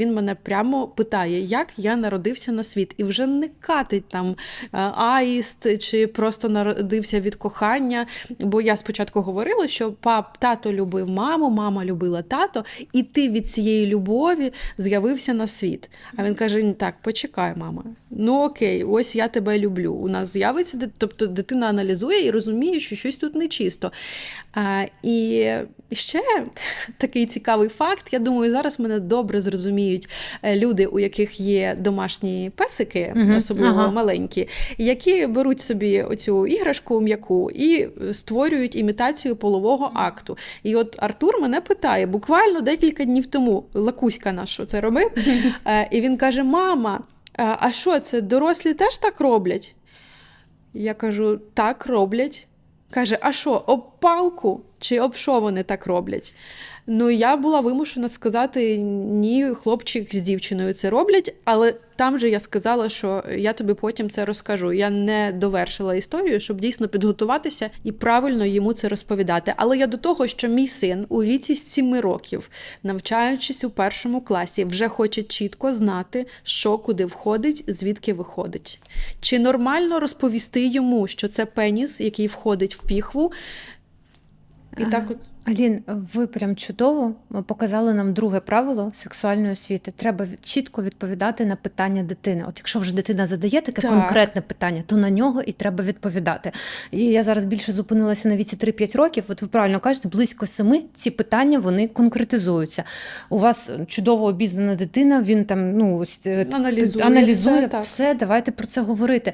Він мене прямо питає, як я народився на світ, і вже не катить там е, аїст чи просто народився від кохання. Бо я спочатку говорила, що пап тато любив маму, мама любила тато, і ти від цієї любові з'явився на світ. А він каже: так, почекай, мама. Ну окей, ось я тебе люблю. У нас з'явиться, тобто дитина аналізує і розуміє, що щось тут нечисто. А, і ще такий цікавий факт. Я думаю, зараз мене добре зрозуміють е, люди, у яких є домашні песики, Мгм, особливо ага. маленькі, які беруть собі оцю іграшку м'яку і створюють імітацію полового акту. І от Артур мене питає буквально декілька днів тому, Лакуська наш це робив, е, і він каже: Мама, а що це? Дорослі теж так роблять? Я кажу: так роблять. Каже, а що, об палку чи об що вони так роблять? Ну, я була вимушена сказати: ні, хлопчик з дівчиною це роблять, але там же я сказала, що я тобі потім це розкажу. Я не довершила історію, щоб дійсно підготуватися і правильно йому це розповідати. Але я до того, що мій син у віці 7 років, навчаючись у першому класі, вже хоче чітко знати, що куди входить, звідки виходить. Чи нормально розповісти йому, що це пеніс, який входить в піхву? І так от Алін, ви прям чудово показали нам друге правило сексуальної освіти. Треба чітко відповідати на питання дитини. От якщо вже дитина задає таке Так. конкретне питання, то на нього і треба відповідати. І я зараз більше зупинилася на віці 3-5 років. От ви правильно кажете, близько 7 ці питання вони конкретизуються. У вас чудово обізнана дитина, він там ну е, Аналізує аналізує все, так. все. Давайте про це говорити.